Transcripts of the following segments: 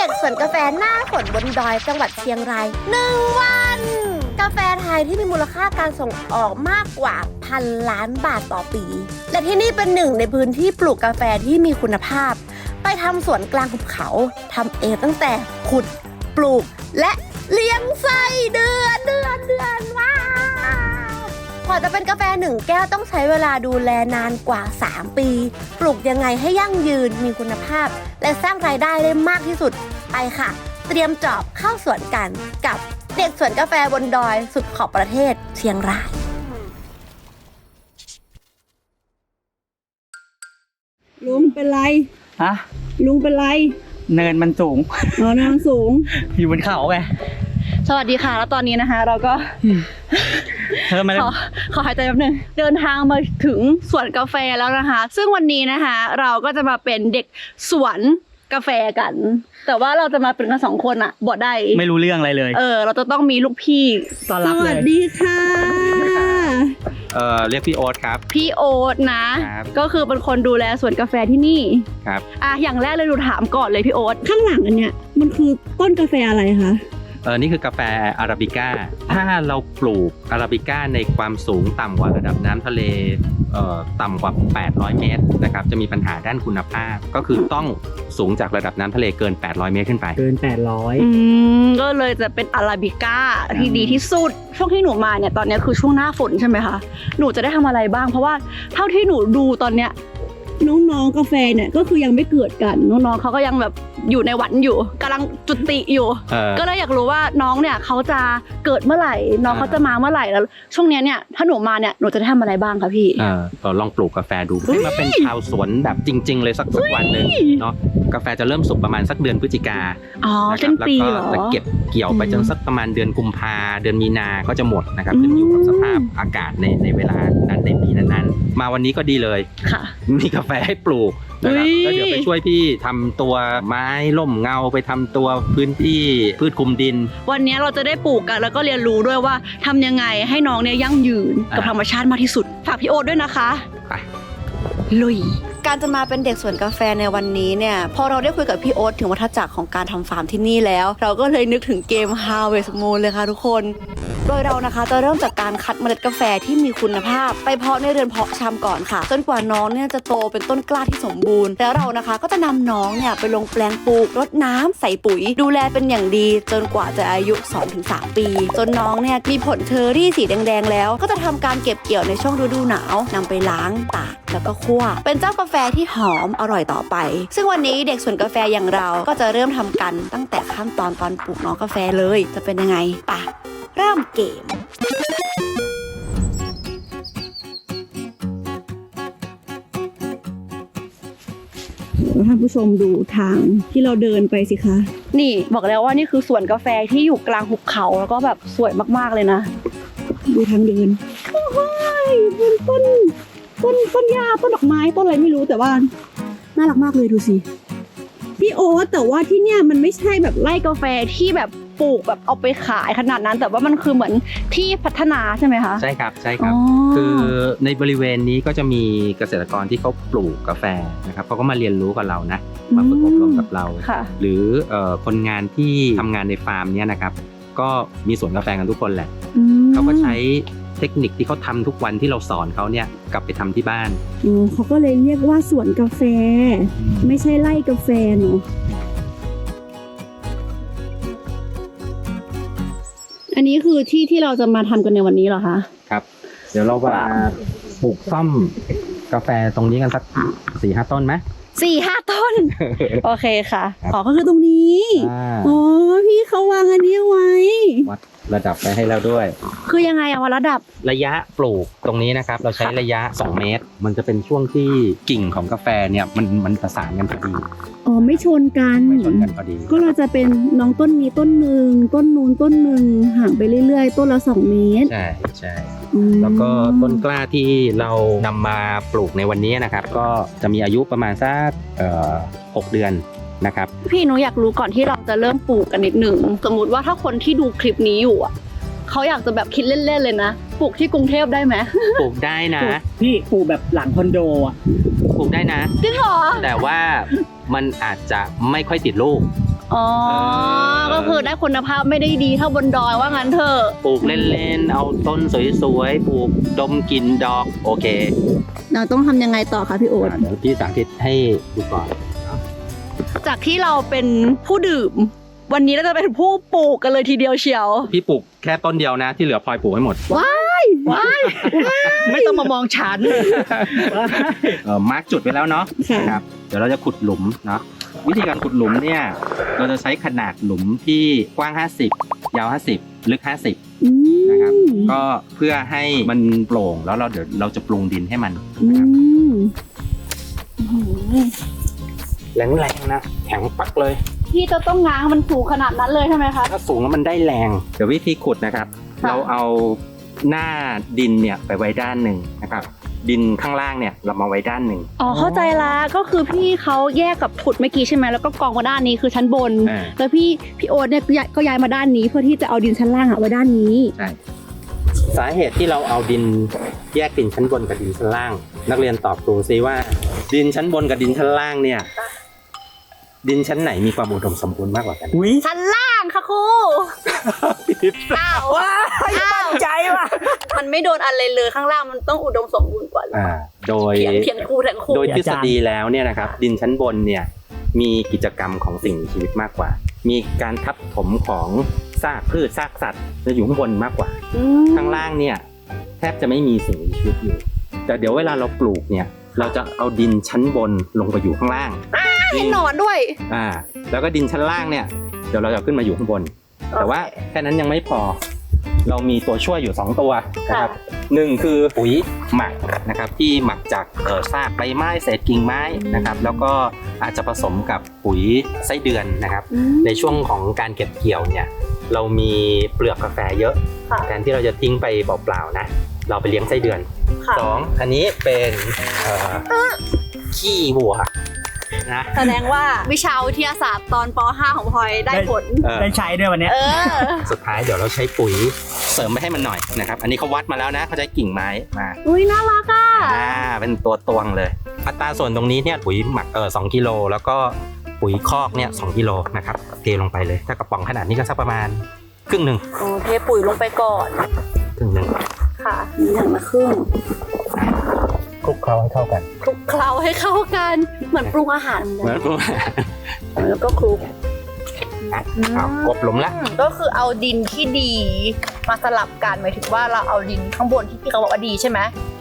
เด็กสวนกาแฟหน้าฝนบนดอยจังหวัดเชียงรายหนึ่งวัน กาแฟไทยที่มีมูลค่าการส่งออกมากกว่าพันล้านบาทต่อปี และที่นี่เป็นหนึ่งในพื้นที่ปลูกกาแฟที่มีคุณภาพ ไปทำสวนกลางหุบเขาทำเองตั้งแต่ขุด ปลูกและเลี้ยงไส้เดือนเดือนเดือนว้า ว่าจะเป็นกาแฟหนึ่งแก้วต้องใช้เวลาดูแลนานกว่า 3 ปี ปลูกยังไงให้ยั่งยืนมีคุณภาพ และสร้างรายได้ได้มากที่สุดไปค่ะ เตรียมจอบเข้าสวนกันกับเด็กสวนกาแฟบนดอยสุดขอบประเทศเชียงราย ลุงเป็นไร ฮะ ลุงเป็นไรเนินมันสูงอ๋อนางสูง อยู่บนเขาไง สวัสดีค่ะ แล้วตอนนี้นะคะ เราก็ เธอมาขอขอหายใจแป๊บนึงเดินทางมาถึงสวนกาแฟแล้วนะคะ ซึ่งวันนี้นะคะ เราก็จะมาเป็นเด็กสวนกาแฟกัน แต่ว่าเราจะมาเป็นกันสองคนอะบอดได้ไม่รู้เรื่องอะไรเลย เออ เราจะต้องมีลูกพี่ต้อนรับเลยค่ะ เอ่อเรียกพี่โอ๊ตครับ พี่โอ๊ตนะ ครับ ก็คือเป็นคนดูแลสวนกาแฟที่นี่ครับ อะอย่างแรกเลยดูถามก่อนเลยพี่โอ๊ตข้างหลังอันเนี้ยมันคือต้นกาแฟอะไรคะ เออนี่คือกาแฟอาราบิก้า ถ้าเราปลูกอาราบิก้าในความสูงต่ำกว่าระดับน้ำทะเลเอ่อต่ำกว่า 800 เมตรนะครับ จะมีปัญหาด้านคุณภาพ ก็คือต้องสูงจากระดับน้ำทะเลเกิน 800 เมตรขึ้นไป เกิน800อืมก็เลยจะเป็นอาราบิก้าที่ดีที่สุด ช่วงที่หนูมาเนี่ยตอนเนี้ยคือช่วงหน้าฝนใช่ไหมคะ หนูจะได้ทำอะไรบ้าง เพราะว่าเท่าที่หนูดูตอนเนี้ย น้องๆกาแฟเนี่ยก็คือยังไม่เกิดกัน น้องๆเขาก็ยังแบบอยู่ในหวันอยู่กำลังจุติอยู่ เอ่อก็เลยอยากรู้ว่าน้องเนี่ยเขาจะเกิดเมื่อไหร่น้องเขาจะมาเมื่อไหร่แล้ว ช่วงเนี้ยเนี่ยถ้าหนูมาเนี่ยหนูจะได้ทำอะไรบ้างคะพี่ เอ่อเอ่อลองปลูกกาแฟดูให้มาเป็นชาวสวนแบบจริง ๆ เลยสักสักวันหนึ่งเนาะกาแฟจะเริ่มสุกประมาณสักเดือนพฤศจิกาอ๋อนะคเส้รันบแล้วปีก็เหรอ จะเก็บเกี่ยวไปอืม จนสักประมาณเดือนกุมภาเดือนมีนาก็จะหมดนะครับอืมขึ้นอยู่กับสภาพอากาศในในเวลานั้นในปีนั้นๆมาวันนี้ก็ดีเลย ค่ะ มีกาแฟให้ปลูกนะครับอุ๊ย แล้วเดี๋ยวไปช่วยพี่ทำตัวไม้ร่มเงาไปทำตัวพื้นที่พืชคลุมดิน วันนี้เราจะได้ปลูกกันแล้วก็เรียนรู้ด้วยว่าทำยังไงให้น้องเนี่ยยั่งยืนกับอ่า ธรรมชาติมากที่สุด ฝากพี่โอ๊ตด้วยนะคะ ไป ลุย การจะมาเป็นเด็กสวนกาแฟในวันนี้เนี่ย พอเราได้คุยกับพี่โอ๊ตถึงวัฏจักรของการทำฟาร์มที่นี่แล้ว เราก็เลยนึกถึงเกม Harvest Moon เลยค่ะทุกคน โดยเรานะคะจะเริ่มจากการคัดเมล็ดกาแฟที่มีคุณภาพ ไปเพาะในเรือนเพาะชำก่อนค่ะ จนกว่าน้องเนี่ยจะโตเป็นต้นกล้าที่สมบูรณ์ แล้วเรานะคะก็จะนำน้องเนี่ยไปลงแปลงปลูกรดน้ำใส่ปุ๋ย ดูแลเป็นอย่างดี จนกว่าจะอายุ 2-3 ปี จนน้องเนี่ยมีผลเชอร์รี่สีแดงๆแล้ว ก็จะทำการเก็บเกี่ยวในช่วงฤดูหนาวนำไปล้างตากแล้วก็คั่ว เป็นเจ้ากาแฟที่หอมอร่อยต่อไป ซึ่งวันนี้เด็กสวนกาแฟอย่างเราก็จะเริ่มทำกันตั้งแต่ขั้นตอนตอนปลูกน้องกาแฟเลย จะเป็นยังไงไปะเริ่มเกมท่านผู้ชมดูทางที่เราเดินไปสิคะ นี่บอกแล้วว่านี่คือสวนกาแฟที่อยู่กลางหุบเขาแล้วก็แบบสวยมากๆเลยนะ ดูทางเดินโอ้ยเป็นต้น ต้นต้นหญ้าต้นดอกไม้ต้นอะไรไม่รู้แต่ว่าน่ารักมากเลยดูสิพี่โอ๊ตแต่ว่าที่เนี่ยมันไม่ใช่แบบไร่กาแฟที่แบบปลูกแบบเอาไปขายขนาดนั้น แต่ว่ามันคือเหมือนที่พัฒนาใช่ไหมคะ ใช่ครับใช่ครับ อ๋อ คือในบริเวณนี้ก็จะมีเกษตรกรที่เขาปลูกกาแฟนะครับเขาก็มาเรียนรู้กับเรานะมาฝึกอบรมกับเรา ค่ะ หรือเอ่อคนงานที่ทำงานในฟาร์มเนี้ยนะครับ ก็มีสวนกาแฟกันทุกคนแหละ อืมเขาก็ใช้ เทคนิคที่เขาทำทุกวันที่เราสอนเขาเนี่ยกลับไปทำที่บ้าน อ๋อเขาก็เลยเรียกว่าสวนกาแฟ ไม่ใช่ไร่กาแฟเนาะอันนี้คือที่ที่เราจะมาทำกันในวันนี้เหรอคะครับ เดี๋ยวเรามาปลูกซ่อมกาแฟตรงนี้กันสักสี่ห้าต้นไหม สี่ห้าต้น โอเคค่ะ อ๋อก็คือตรงนี้ อ่า อ๋อ พี่เขาวางอันนี้ไว้ วัด ระดับไปให้แล้วด้วย คือยังไงอะวะระดับ ระยะปลูกตรงนี้นะครับ เราใช้ระยะ 2 เมตร มันจะเป็นช่วงที่กิ่งของกาแฟเนี่ยมันมันประสานกันพอดีอ๋อไม่ชนกัน ไม่ชนกันพอดี ก็เราจะเป็นน้องต้นนี้ต้นหนึ่งต้นนู้นต้นหนึ่งห่างไปเรื่อยๆ ต้นละสองเมตรใช่ใช่อืมแล้วก็ต้นกล้าที่เรานำมาปลูกในวันนี้นะครับ ก็จะมีอายุประมาณสักเอ่อหกเดือน นะครับ พี่หนูอยากรู้ก่อนที่เราจะเริ่มปลูกกันนิดหนึ่งสมมุติว่าถ้าคนที่ดูคลิปนี้อยู่อะเขาอยากจะแบบคิดเล่นๆเลยนะปลูกที่กรุงเทพได้ไหมปลูกได้นะ พี่ปลูกแบบหลังคอนโดอะปลูกได้นะจริงเหรอแต่ว่ามันอาจจะไม่ค่อยติดลูกอ๋อ ก็คือได้คุณภาพไม่ได้ดีเท่าบนดอยว่างั้นเถอะ ปลูกเล่นๆ เอาต้นสวยๆ ปลูกดมกลินดอก โอเค เราต้องทำยังไงต่อคะพี่โอ๊ตอะเดี๋ยวพี่สาธิตให้ดูก่อน จากที่เราเป็นผู้ดื่ม วันนี้เราจะเป็นผู้ปลูกกันเลยทีเดียวเชียว พี่ปลูกแค่ต้นเดียวนะ ที่เหลือพลอยปลูกให้หมดไม่ต้องมามองฉันเออมาร์กจุดไว้แล้วเนาะนะครับเดี๋ยวเราจะขุดหลุมเนาะวิธีการขุดหลุมเนี่ยเราจะใช้ขนาดหลุมที่กว้าง 50 ยาว 50 ลึก 50 นะครับ ก็เพื่อให้มันโปร่งแล้วเราเดี๋ยวเราจะปรุงดินให้มันนะครับ แรงๆนะแข็งปักเลยพี่จะต้องง้างมันสูงขนาดนั้นเลยใช่ไหมคะ ถ้าสูงแล้วมันได้แรง เดี๋ยววิธีขุดนะครับ ค่ะ เราเอาหน้าดินเนี่ยไปไว้ด้านหนึ่งนะครับ ดินข้างล่างเนี่ยเรามาไว้ด้านหนึ่งอ๋อเข้าใจละก็คือพี่เขาแยกกับขุดเมื่อกี้ใช่ไหมแล้วก็กองมาด้านนี้คือชั้นบน อ่า แล้วพี่พี่โอ๊ตเนี่ยก็ย้ายก็ย้ายมาด้านนี้ เพื่อที่จะเอาดินชั้นล่างอะไว้ด้านนี้ใช่สาเหตุที่เราเอาดินแยกดินชั้นบนกับดินชั้นล่าง นักเรียนตอบครูซิว่า ดินชั้นบนกับดินชั้นล่างเนี่ย ดินชั้นไหนมีความอุดมสมบูรณ์มากกว่ากันอุ้ยชั้นล่างค่ะครูอ้าวว้ายมั่นใจว่ะ มันไม่โดนอะไรเลยข้างล่างมันต้องอุดมสมบูรณ์กว่าอ่าโดยเถียงเถียงครูเถียงครูโดยทฤษฎีแล้วเนี่ยนะครับ ดินชั้นบนเนี่ยมีกิจกรรมของสิ่งมีชีวิตมากกว่า มีการทับถมของซากพืชซากสัตว์จะอยู่ข้างบนมากกว่า อืมข้างล่างเนี่ยแทบจะไม่มีสิ่งมีชีวิตอยู่ แต่เดี๋ยวเวลาเราปลูกเนี่ย เราจะเอาดินชั้นบนลงไปอยู่ข้างล่าง ให้หนอนด้วย อ่า แล้วก็ดินชั้นล่างเนี่ย เดี๋ยวเราจะเอาขึ้นมาอยู่ข้างบน แต่ว่าแค่นั้นยังไม่พอ เรามีตัวช่วยอยู่ 2 ตัวนะครับหนึ่งคือปุ๋ยหมักนะครับ ที่หมักจากเอ่อซากใบไม้เศษกิ่งไม้นะครับ แล้วก็อาจจะผสมกับปุ๋ยไส้เดือนนะครับ ในช่วงของการเก็บเกี่ยวเนี่ย เรามีเปลือกกาแฟเยอะค่ะแทนที่เราจะทิ้งไปเปล่าๆนะ เราไปเลี้ยงไส้เดือนค่ะสองอันนี้เป็นเอ่อขี้วัว นะแสดงว่าวิชาวิทยาศาสตร์ตอนป .5 ของพลอยได้ผล เอ่อได้ใช้ด้วยวันเนี้ยเออ สุดท้ายเดี๋ยวเราใช้ปุ๋ยเสริมไปให้มันหน่อยนะครับ อันนี้เขาวัดมาแล้วนะเขาใช้กิ่งไม้มาอุ้ยน่ารักอะ อ่าเป็นตัวตวงเลย อัตราส่วนตรงนี้เนี่ยปุ๋ยหมักเออสองกิโลแล้วก็ปุ๋ยคอกเนี่ยสองกิโลนะครับเทลงไปเลย ถ้ากระป๋องขนาดนี้ก็สักประมาณครึ่งหนึ่งโอ้เทปุ๋ยลงไปก่อน ครึ่งหนึ่งค่ะอย่างละครึ่งค ลุกเคล้าให้เข้ากันคลุกเคล้าให้เข้ากัน เหมือนปรุงอาหารเหมือนพวกแล้วก็คลุกเอากบหลุมละก็คือเอาดินที่ดีมาสลับกันหมายถึงว่าเราเอาดินข้างบนที่พี่เขาบอกว่าดีใช่ไหม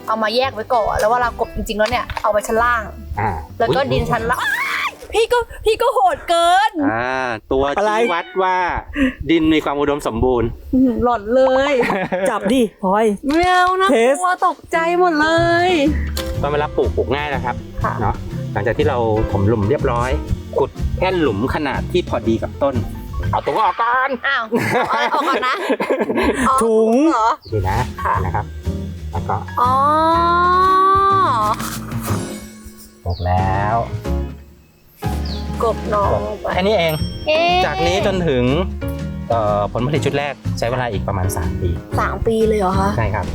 เอามาแยกไว้ก่อนแล้วเวลากบจริงๆแล้วเนี่ยเอาไปชั้นล่างอ่าแล้วก็ดินชั้นล่าง พี่ก็พี่ก็โหดเกิน อ่าตัวอะไร ชี้วัดว่าดินมีความอุดมสมบูรณ์หล่อนเลยจับดิพลอย แมวนะเทส กลัวตกใจหมดเลย ตอนเวลาปลูกปลูกง่ายนะครับค่ะ เนาะหลังจากที่เราถมหลุมเรียบร้อย ขุดแค่หลุมขนาดที่พอดีกับต้น เอาตัวออกก่อนอ้าวเอาอะไรออกก่อนนะอ๋อถุง เหรอดีนะค่ะ นะครับ แล้วก็อ๋อ ปลูกแล้ว กบน้องลงไปแค่นี้เอง เอ๊ะจากนี้จนถึงเอ่อผลผลิตชุดแรกใช้เวลาอีกประมาณ 3 ปีสามปีเลยเหรอคะใช่ครับ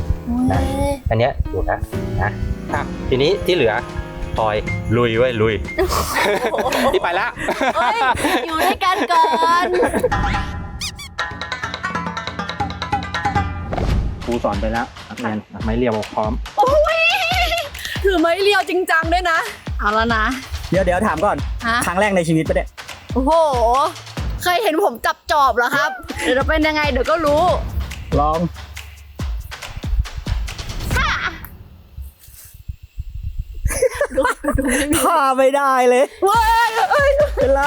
ได้ เอ๊ะอันเนี้ยอยู่แล้วนะอะทีนี้ที่เหลือพลอยลุยไว้ยลุยที่ไปละ เอ้ยอยู่ด้วยกันก่อนครูสอนไปแล้วนักเรียนไม้เรียวพร้อม ถือไม้เรียวจริงจังด้วยนะ เอาแล้วนะ เดี๋ยวเดี๋ยวถามก่อน ฮะ ครั้งแรกในชีวิตปะเนี่ยโอ้โห เคยเห็นผมจับจอบเหรอครับ เดี๋ยวจะเป็นยังไงเดี๋ยวก็รู้ ลอง ดูดูไม่มีข้าไม่ได้เลย เว้ยเอ้ยเป็นไร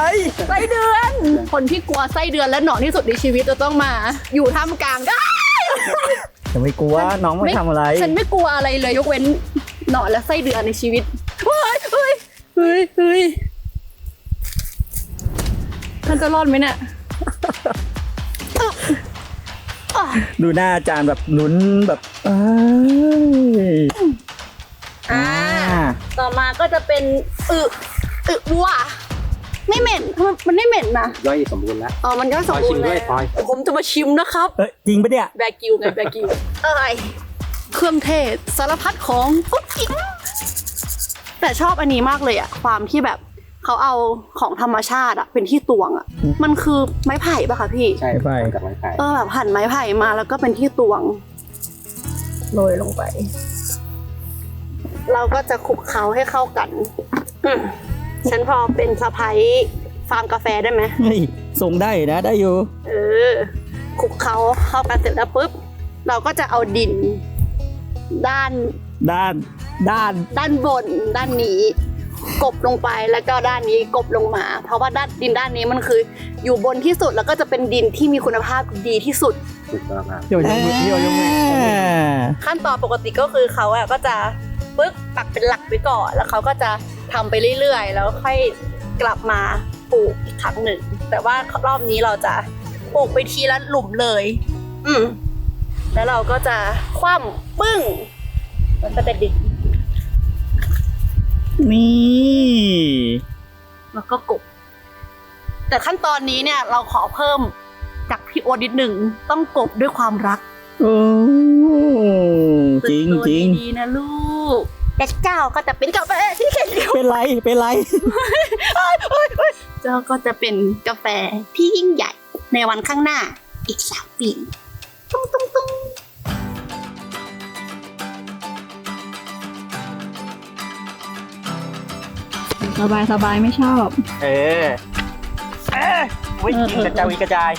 ไส้เดือน คนที่กลัวไส้เดือนและหนอนที่สุดในชีวิตจะต้องมา อยู่ท่ามกลางก็จะไม่กลัวน้องไม่ทำอะไร ฉันไม่กลัวอะไรเลยยกเว้นหนอนและไส้เดือนในชีวิตเฮ้ยเฮ้ยเฮ้ยเฮ้ยมัน จะรอดไหมเนี่ยดูหน้าอาจารย์แบบลุ้นแบบเอ้ยอ่าอ่าต่อมาก็จะเป็นอึอึวัว ไม่เหม็นทำไมมันไม่เหม็นนะย่อยสมบูรณ์แล้วอ๋อมันก็พสลมอยบูชิรมณ์ด้วยแล้วพลอยผมจะมาชิมนะครับ เอ้ยจริงปะเนี่ย แบกิวไงแบกิวเอ้ยเครื่องเทศสารพัดของกุ๊กกิ๊กแต่ชอบอันนี้มากเลยอะความที่แบบ เขาเอาของธรรมชาติอะเป็นที่ตวงอะอืมมันคือไม้ไผ่ปะคะพี่ ใช่ไปกับไม้ไผ่เออแบบหั่นไม้ไผ่มาแล้วก็เป็นที่ตวง โรยลงไป เราก็จะคลุกเคล้าให้เข้ากันอืมฉันพอเป็นสะพ้ายฟาร์มกาแฟได้ไหม เฮ้ยส่งได้นะ ได้อยู่ เออคลุกเคล้าเข้ากันเสร็จแล้วปุ๊บ เราก็จะเอาดิน ด้านด้าน ด้านด้านบนด้านนี้ กบลงไปแล้วก็ด้านนี้กบลงมา เพราะว่าด้านดินด้านนี้มันคืออยู่บนที่สุดแล้วก็จะเป็นดินที่มีคุณภาพดีที่สุดถูกต้องครับโยยกมือโยยกมือขั้นตอนปกติก็คือเขาอะก็จะปึ๊กปักเป็นหลักไว้ก่อนแล้วเขาก็จะทำไปเรื่อยๆ แล้วค่อยกลับมาปลูกอีกครั้งหนึ่ง แต่ว่ารอบนี้เราจะปลูกไปทีละหลุมเลย อืมแล้วเราก็จะคว่ำปึ้ง มันก็จะดิน นี่ แล้วก็กบ แต่ขั้นตอนนี้เนี่ยเราขอเพิ่มจากพี่โอตนิดหนึ่งต้องกบด้วยความรักโอ้จริงฝึกตัวจริงดีๆนะลูกแต่เจ้าก็จะเป็นกาแฟที่เข็นเร็วเป็นไรเป็นไรเจ้าก็จะเป็นกาแฟที่ยิ่งใหญ่ในวันข้างหน้าอีกสามปีตุ้งตุ้ง สบายสบายไม่ชอบ เออเออวิ่งกินกระจายกระจาย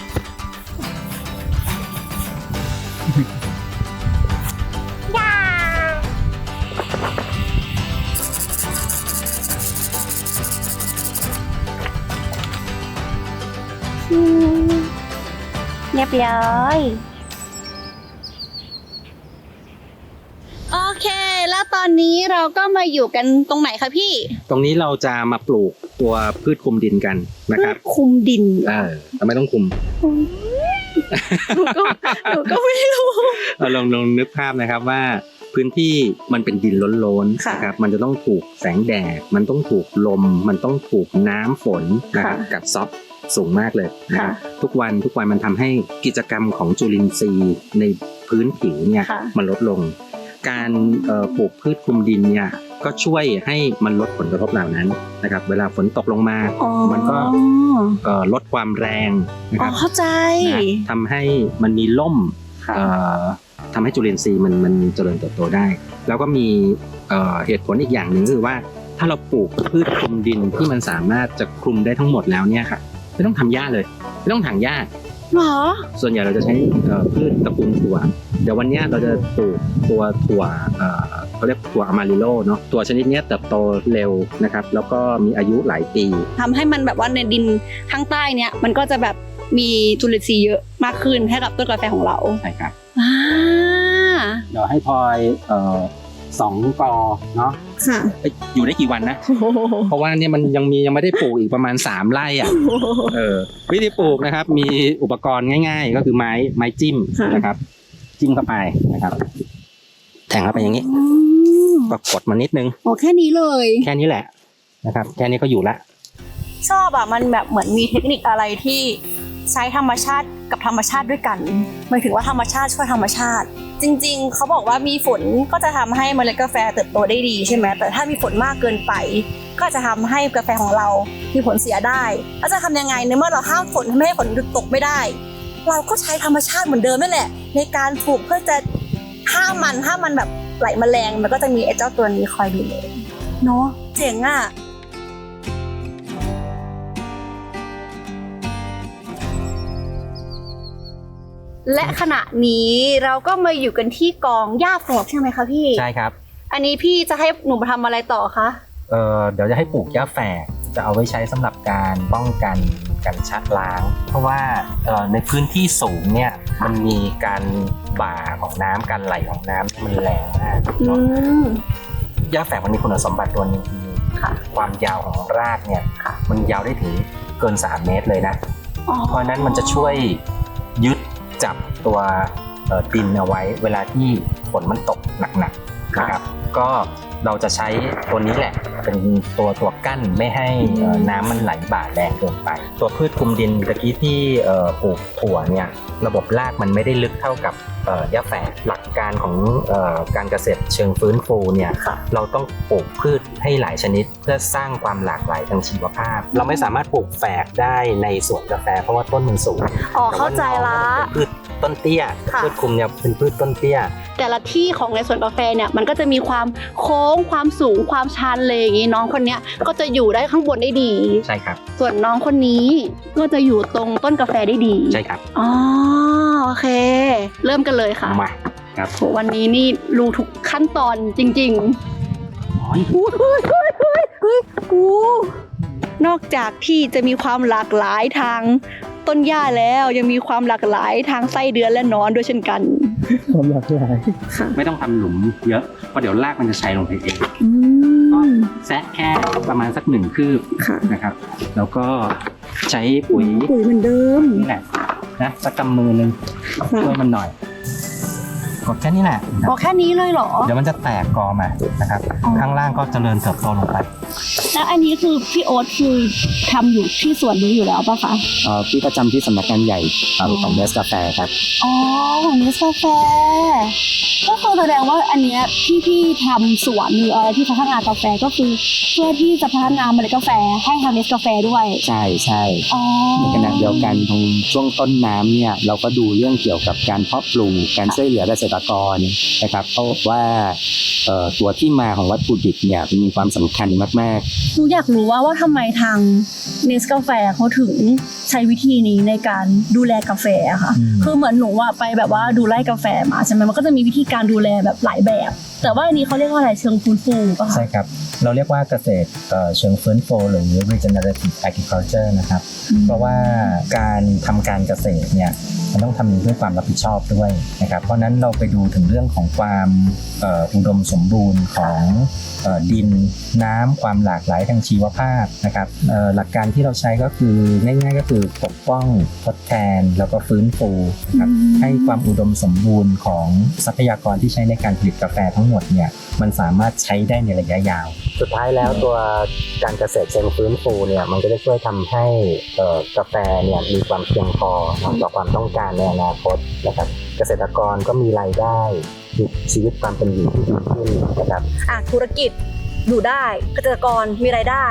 เรียบร้อย อนนี้เราก็มาอยู่กันตรงไหนคะพี่ ตรงนี้เราจะมาปลูกตัวพืชคลุมดินกันนะครับคุมดินเออทำไมต้องคลุมหนูก็หนูก็ไม่รู้เราลองลองนึกภาพนะครับว่าพื้นที่มันเป็นดินล้นๆค่ะนะครับ มันจะต้องถูกแสงแดด มันต้องถูกลม มันต้องถูกน้ำฝนนะครับค่ะกับซับสูงมากเลยนะครับค่ะทุกวันทุกวันมันทำให้กิจกรรมของจุลินทรีย์ในพื้นผิวเนี่ยค่ะมันลดลง การเอ่อปลูกพืชคลุมดินเนี่ยก็ช่วยให้มันลดผลกระทบเหล่านั้นนะครับ เวลาฝนตกลงมาอ๋อมันก็เอ่อลดความแรงนะอ๋คอรับเข้าใจนะทำให้มันมีล่มค่ะเอ่อทำให้จุลินทรีย์มันมันเจริญเติบโตได้ แล้วก็มีเอ่อเหตุผลอีกอย่างหนึ่งก็คือว่า ถ้าเราปลูกพืชคลุมดินที่มันสามารถจะคลุมได้ทั้งหมดแล้วเนี่ยค่ะไม่ต้องทำหญ้าเลย ไม่ต้องถางหญ้าเหรอส่วนใหญ่เราจะใช้เอ่อพืชตระกูลถั่ว เดี๋ยววันเนี้ยเราจะปลูกตัวถั่วเอ่อเขาเรียกถั่วอามาริโลเนาะตัวชนิดเนี้ยเติบโตเร็วนะครับ แล้วก็มีอายุหลายปีทำให้มันแบบว่าในดินข้างใต้เนี่ยมันก็จะแบบมีจุลินทรีย์เยอะมากขึ้นให้กับต้นกาแฟของเราใช่ครับอ่าเดี๋ยวให้พลอยเอ่อสองกอเนาะค่ะเอ้ยอยู่ได้กี่วันนะ เพราะว่าเนี่ยมันยังมียังไม่ได้ปลูกอีกประมาณ 3ไร่อะเออวิธีปลูกนะครับ มีอุปกรณ์ง่าย ๆ ก็คือไม้ไม้จิ้มค่ะนะครับ จิ้มเข้าไปนะครับ แทงเข้าไปอย่างนี้ ก็กดมานิดนึงโอ้แค่นี้เลย แค่นี้แหละนะครับ แค่นี้ก็อยู่ละ ชอบอะมันแบบเหมือนมีเทคนิคอะไรที่ใช้ธรรมชาติกับธรรมชาติด้วยกันหมายถึงว่าธรรมชาติช่วยธรรมชาติ จริง ๆ เขาบอกว่ามีฝนก็จะทำให้เมล็ดกาแฟเติบโตได้ดีใช่ไหมแต่ถ้ามีฝนมากเกินไป ก็จะทำให้กาแฟของเรามีผลเสียได้แล้วจะทำยังไงในเมื่อเราห้ามฝนไม่ให้ฝนหยุดตกไม่ได้ เราก็ใช้ธรรมชาติเหมือนเดิมนั่นแหละ ในการปลูกเพื่อจะห้ามมันห้ามมันแบบไหลแมลงมันก็จะมีไอ้เจ้าตัวนี้คอยดูแลเนาะเจ๋งอะและขณะนี้เราก็มาอยู่กันที่กองหญ้าแฝกใช่ไหมคะพี่ ใช่ครับ อันนี้พี่จะให้หนูมาทำอะไรต่อคะ เอ่อเดี๋ยวจะให้ปลูกหญ้าแฝกจะเอาไว้ใช้สำหรับการป้องกัน การชักล้าง เพราะว่าเอ่อในพื้นที่สูงเนี่ยมันมีการบ่าของน้ำการไหลของน้ำที่มันแรงมากอืเนาะมหญ้าแฝกมันมีคุณสมบัติตัวหนึงคือค่ะความยาวของรากเนี่ยค่ะมันยาวได้ถึงเกิน 3 เมตรเลยนะอ๋อเพราะฉะนั้นมันจะช่วยยึดจับตัวเอ่อดินเอาไว้ เวลาที่ฝนมันตกหนักๆนะครับ ก็เราจะใช้ตัวนี้แหละ เป็นตัวตัวกั้นไม่ให้เอ่อน้ำมันไหลบ่าแรงเกินไป ตัวพืชคลุมดินตะกี้ที่เอ่อปลูกถั่วเนี่ยระบบรากมันไม่ได้ลึกเท่ากับเอ่อหญ้าแฝกหลักการของเอ่อการเกษตรเชิงฟื้นฟูเนี่ยเราต้องปลูกพืชให้หลายชนิด เพื่อสร้างความหลากหลายทางชีวภาพ เราไม่สามารถปลูกแฝกได้ในสวนกาแฟ เพราะว่าต้นมันสูงอ๋อแต่เข้าว่าใจละน้องเนี่ยเป็นพืช ต้นเตี้ยค่ะ พืชคุมเนี่ยเป็นพืชต้นเตี้ย แต่ละที่ของในสวนกาแฟเนี่ยมันก็จะมีความโค้งความสูงความชันเลยอย่างนี้น้องคนเนี้ยก็จะอยู่ได้ข้างบนได้ดี ใช่ครับ ส่วนน้องคนนี้ก็จะอยู่ตรงต้นกาแฟได้ดีใช่ครับ อ๋อโอเค เริ่มกันเลยค่ะมา ครับโหวันนี้นี่รู้ทุกขั้นตอนจริงอ๋อๆอู้เฮ้ยเฮ้ยเฮ้ยเฮ้ยอู้ นอกจากที่จะมีความหลากหลายทางต้นหญ้าแล้วยังมีความหลากหลายทางไส้เดือนและหนอนด้วยเช่นกัน ความหลากหลายไม่ต้องทำหลุมเยอะเพราะเดี๋ยวรากมันจะชัยลงไปเองอืมแซะแค่ประมาณสักหนึ่งคืบค่ะนะครับ แล้วก็ใช้ปุ๋ยปุ๋ยเหมือนเดิมนี่แหละนะสักกำมือหนึ่งค่ะช่วยมันหน่อยกดแค่นี้แหละนะพอแค่นี้เลยเหรอ เดี๋ยวมันจะแตกกอมานะครับ ข้างล่างก็เจริญเติบโตลงไป แล้วอันนี้คือพี่โอ๊ตคือทำอยู่ที่สวนนี้อยู่แล้วปะคะ เอ่อพี่ประจำที่สำนักงานใหญ่ครับของเนสกาแฟครับ อ๋อของเนสกาแฟก็คือแสดงว่าอันเนี้ยที่พี่ทำสวนหรืออะไรที่พัฒนากาแฟก็คือเพื่อที่จะพัฒนาเมล็ดกาแฟให้ทางเนสกาแฟด้วยใช่ใช่อ๋อในขณะเดียวกันตรงช่วงต้นน้ำเนี่ยเราก็ดูเรื่องเกี่ยวกับการเพาะปลูกการช่วยเหลือเกษตรกรนะครับเพราะว่าเอ่อตัวที่มาของวัตถุดิบเนี่ยมีความสำคัญมากหนูอยากรู้ว่าว่าทำไมทางเนสกาแฟเขาถึงใช้วิธีนี้ในการดูแลกาแฟอะค่ะ อืม คือเหมือนหนูอะไปแบบว่าดูไร่กาแฟมาใช่ไหมมันก็จะมีวิธีการดูแลแบบหลายแบบ แต่ว่าอันนี้เขาเรียกว่าอะไรเชิงฟื้นฟูป่ะคะใช่ครับ เราเรียกว่าเกษตรเอ่อเชิงฟื้นฟูหรือ regenerative agriculture นะครับ เพราะว่าการทำการเกษตรเนี่ยมันต้องทำด้วยความรับผิดชอบด้วยนะครับ เพราะฉะนั้นเราไปดูถึงเรื่องของความเอ่ออุดมสมบูรณ์ของเอ่อดินน้ำความหลากหลายทางชีวภาพนะครับเอ่อหลักการที่เราใช้ก็คือง่ายๆก็คือปกป้องทดแทนแล้วก็ฟื้นฟูนะครับให้ความอุดมสมบูรณ์ของทรัพยากรที่ใช้ในการผลิตกาแฟทั้งหมดเนี่ยมันสามารถใช้ได้ในระยะยาว สุดท้ายแล้วตัวการเกษตรเชิงฟื้นฟูเนี่ยมันก็จะช่วยทำให้เอ่อกาแฟเนี่ยมีความเพียงพอเนอะต่อความต้องการในอนาคตนะครับเกษตรกรก็มีรายได้มีชีวิตความเป็นอยู่ที่ดีขึ้นนะครับอะธุรกิจอยู่ได้เกษตรกรมีรายได้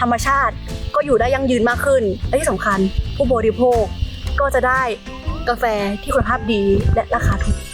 ธรรมชาติก็อยู่ได้ยั่งยืนมากขึ้น และที่สำคัญผู้บริโภคก็จะได้กาแฟที่คุณภาพดีและราคาถูกอืม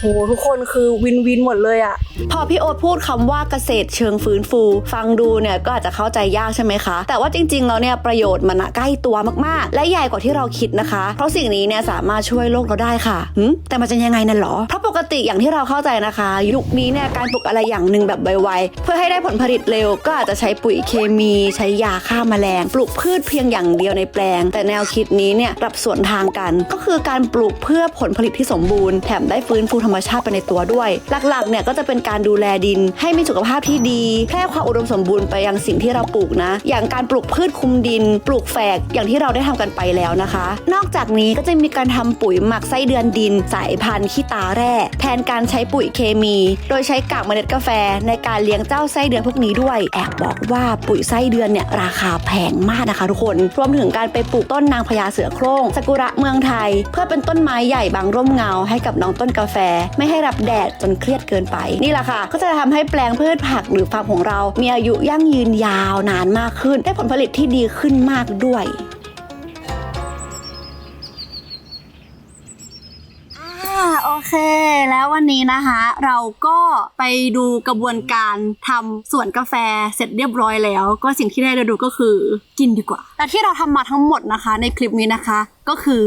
โหทุกคนคือวินวินหมดเลยอะพอพี่โอ๊ตพูดคำว่าเกษตรเชิงฟื้นฟู ฟังดูเนี่ยก็อาจจะเข้าใจยากใช่ไหมคะ แต่ว่าจริงๆแล้วเนี่ยประโยชน์มันอะใกล้ตัวมากๆ และใหญ่กว่าที่เราคิดนะคะ เพราะสิ่งนี้เนี่ยสามารถช่วยโลกเราได้ค่ะหึแต่มันจะยังไงนั่นหรอ เพราะปกติอย่างที่เราเข้าใจนะคะ ยุคนี้เนี่ยการปลูกอะไรอย่างหนึ่งแบบไวๆเพื่อให้ได้ผลผลิตเร็วก็อาจจะใช้ปุ๋ยเคมี ใช้ยาฆ่าแมลง ปลูกพืชเพียงอย่างเดียวในแปลง แต่แนวคิดนี้เนี่ยกลับสวนทางกัน ก็คือการปลูกเพื่อผลผลิตที่สมบูรณ์แถมได้ฟื้นฟูธรรมชาติไปในตัวด้วย หลักๆเนี่ยก็จะเป็นการดูแลดินให้มีสุขภาพที่ดี แพร่ความอุดมสมบูรณ์ไปยังสิ่งที่เราปลูกนะ อย่างการปลูกพืชคุมดิน ปลูกแฝกอย่างที่เราได้ทำกันไปแล้วนะคะ นอกจากนี้ก็จะมีการทำปุ๋ยหมักไส้เดือนดิน สายพันธุ์ขี้ตาแร่ แทนการใช้ปุ๋ยเคมี โดยใช้กากเมล็ดกาแฟ ในการเลี้ยงเจ้าไส้เดือนพวกนี้ด้วยแอบบอกว่าปุ๋ยไส้เดือนเนี่ยราคาแพงมากนะคะ ทุกคนรวมถึงการไปปลูกต้นนางพญาเสือโคร่งซากุระเมืองไทย เพื่อเป็นต้นไม้ใหญ่บางร่มเงาให้กับน้องต้นกาแฟ ไม่ให้รับแดดจนเครียดเกินไป นี่แหละค่ะ ก็จะทำให้แปลงพืชผักหรือฟาร์มของเรา มีอายุยั่งยืนยาวนานมากขึ้น ได้ผลผลิตที่ดีขึ้นมากด้วยอ่าโอเค แล้ววันนี้นะคะ เราก็ไปดูกระบวนการทำสวนกาแฟเสร็จเรียบร้อยแล้ว ก็สิ่งที่ได้ดูก็คือกินดีกว่า แต่ที่เราทำมาทั้งหมดนะคะ ในคลิปนี้นะคะ ก็คือ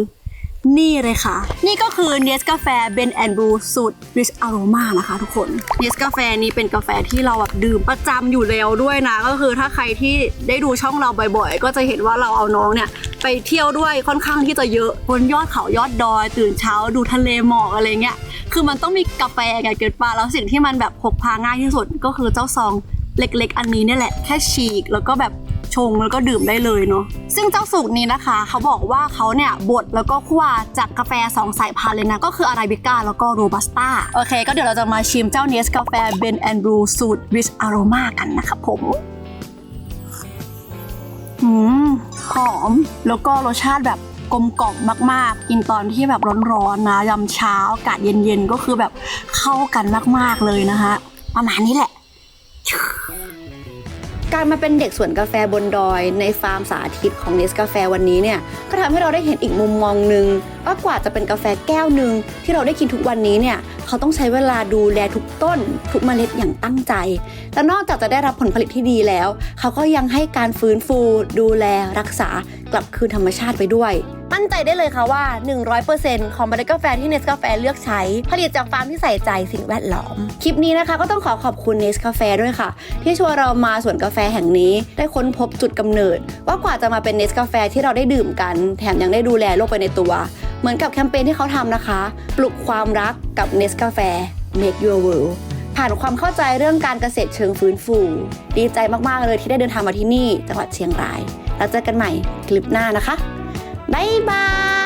นี่เลยค่ะ นี่ก็คือเนสกาแฟเบนแอนด์บรูสูตร Rich Aroma นะคะทุกคนเนสกาแฟนี้เป็นกาแฟที่เราแบบดื่มประจำอยู่แล้วด้วยนะ ก็คือถ้าใครที่ได้ดูช่องเราบ่อยๆ ก็จะเห็นว่าเราเอาน้องเนี่ย ไปเที่ยวด้วยค่อนข้างที่จะเยอะบนยอดเขายอดดอย ตื่นเช้าดูทะเลหมอกอะไรเงี้ยคือมันต้องมีกาแฟไงเกิดปลาแล้วสิ่งที่มันแบบพกพาง่ายที่สุดก็คือเจ้าซองเล็กๆ อันนี้เนี่ยแหละแค่ฉีกแล้วก็แบบ ชงแล้วก็ดื่มได้เลยเนาะซึ่งเจ้าสูตรนี้นะคะ เขาบอกว่าเขาเนี่ยบดแล้วก็คั่วจากกาแฟ 2 สายพันธุ์เลยนะ ก็คืออาราบิก้าแล้วก็โรบัสต้าโอเค ก็เดี๋ยวเราจะมาชิมเจ้าเนสกาแฟเบนแอนด์บรูสูตร Rich Aroma กันนะครับผมอืมหอมแล้วก็รสชาติแบบกลมกล่อมมาก ๆ กินตอนที่แบบร้อนๆนะยามเช้าอากาศเย็นๆ ก็คือแบบเข้ากันมาก ๆ เลยนะคะประมาณนี้แหละ การมาเป็นเด็กสวนกาแฟบนดอย ในฟาร์มสาธิตของเนสกาแฟวันนี้เนี่ยก็ทำให้เราได้เห็นอีกมุมมองหนึ่งว่ากว่าจะเป็นกาแฟแก้วหนึ่งที่เราได้กินทุกวันนี้เนี่ยเขาต้องใช้เวลาดูแลทุกต้น ทุกเมล็ดอย่างตั้งใจ และนอกจากจะได้รับผลผลิตที่ดีแล้ว เขาก็ยังให้การฟื้นฟู ดูแลรักษากลับคืนธรรมชาติไปด้วย มั่นใจได้เลยค่ะว่า 100%ของเมล็ดกาแฟที่เนสกาแฟเลือกใช้ ผลิตจากฟาร์มที่ใส่ใจสิ่งแวดล้อม คลิปนี้นะคะก็ต้องขอขอบคุณเนสกาแฟด้วยค่ะ ที่ชวนเรามาสวนกาแฟแห่งนี้ ได้ค้นพบจุดกำเนิด ว่ากว่าจะมาเป็นเนสกาแฟที่เราได้ดื่มกัน แถมยังได้ดูแลโลกไปในตัว เหมือนกับแคมเปญที่เขาทำนะคะ ปลุกความรักกับเนสกาแฟ Make Your World ผ่านความเข้าใจเรื่องการเกษตรเชิงฟื้นฟู ดีใจมาก ๆ เลยที่ได้เดินทางมาที่นี่ จังหวัดเชียงราย แล้วเจอกันใหม่คลิปหน้านะคะ บ๊ายบาย